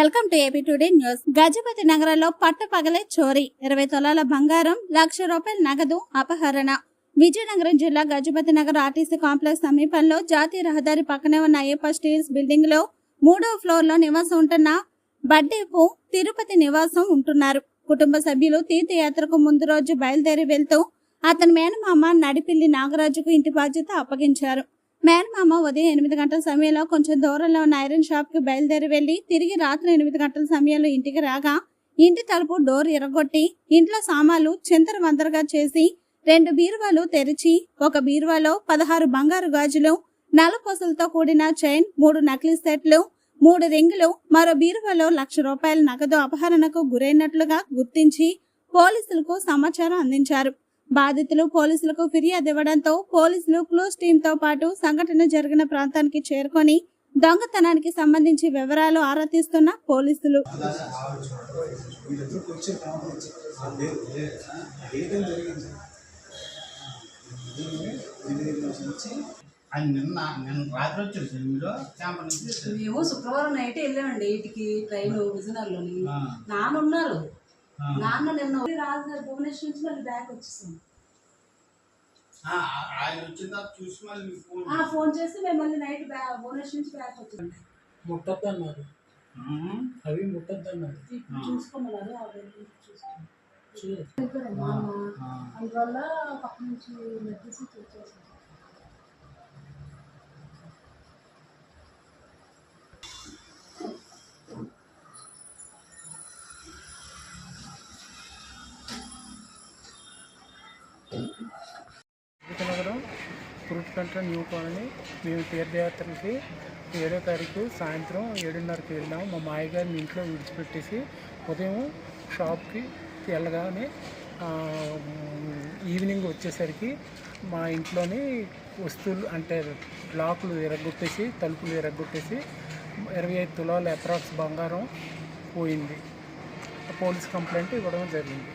Welcome to AP today news. Gajapati నగరంలో పట్టపగలే చోరీ. ఇరవై తొలాల బంగారం లక్ష రూపాయల నగదు అపహరణ. విజయనగరం జిల్లా గజపతి నగర్ ఆర్టీసీ కాంప్లెక్స్ సమీపంలో జాతీయ రహదారి పక్కనే ఉన్న అయ్యప్ప స్టీల్స్ బిల్డింగ్లో మూడో ఫ్లోర్లో నివాసం ఉంటున్న బడ్డేపు తిరుపతి నివాసం ఉంటున్నారు. కుటుంబ సభ్యులు తీర్థయాత్రకు ముందు రోజు బయలుదేరి వెళ్తూ అతని మేనమామ నడిపిల్లి నాగరాజుకు ఇంటి బాధ్యత అప్పగించారు. మేనమామ ఉదయం ఎనిమిది గంటల సమయంలో కొంచెం దూరంలో ఉన్న ఐరన్ షాప్కి బయలుదేరి వెళ్ళి తిరిగి రాత్రి ఎనిమిది గంటల సమయంలో ఇంటికి రాగా ఇంటి తలుపు డోర్ ఎరగొట్టి ఇంట్లో సామాన్లు చింతర వందరగా చేసి రెండు బీరువాలు తెరిచి ఒక బీరువాలో పదహారు బంగారు గాజులు నలపొసలతో కూడిన చైన్ మూడు నకిలీ సెట్లు మూడు రింగులు మరో బీరువాలో లక్ష రూపాయల నగదు అపహరణకు గురైనట్లుగా గుర్తించి పోలీసులకు సమాచారం అందించారు. బాధితులు పోలీసులకు ఫిర్యాదు ఇవ్వడంతో పోలీసులు క్లూస్ టీమ్తో పాటు సంఘటన జరిగిన ప్రాంతానికి చేరుకొని దొంగతనానికి సంబంధించి వివరాలు ఆరా తీస్తున్న పోలీసులు. నిన్న నిన్న రాత్రి వచ్చారు సార్ మీరు? క్యాంప్ నుంచి మేము శుక్రవారం నైట్ వెళ్ళామండి ఎయిట్కి ట్రైన్ విజయనగరంలోని. నాన్న ఉన్నారు. నాన్న నిన్న రాజు గారు భువనేశ్వర్ నుంచి మళ్ళీ బ్యాక్ వచ్చేసాం ఆ, ఆయన వచ్చిన తర్వాత చూసి మళ్ళీ మీకు ఫోన్ ఆ ఫోన్ చేసి మేము మళ్ళీ నైట్ భువనేశ్వర్ నుంచి బ్యాక్ వచ్చాం ముట్టద్దన్నారు. ఉమ్, అవి ముట్టద్దన్నారు. ఇప్పుడు చూసుకోమన్నారు. అందువల్ల పక్క నుంచి మెడిసి వచ్చేసాం ఫ్రూట్ కంట్రీ న్యూ కాలనీ. మేము తీర్థయాత్రలకి ఏడో తారీఖు సాయంత్రం ఏడున్నరకు వెళ్ళాము. మా మాయగారిని ఇంట్లో విడిచిపెట్టేసి ఉదయం షాప్కి వెళ్ళగానే ఈవినింగ్ వచ్చేసరికి మా ఇంట్లోని వస్తువులు అంటే లాకులు ఎరగొట్టేసి తలుపులు ఎరగొట్టేసి ఇరవై ఐదు తులాల అప్రాక్స్ బంగారం పోయింది. పోలీస్ కంప్లైంట్ ఇవ్వడం జరిగింది.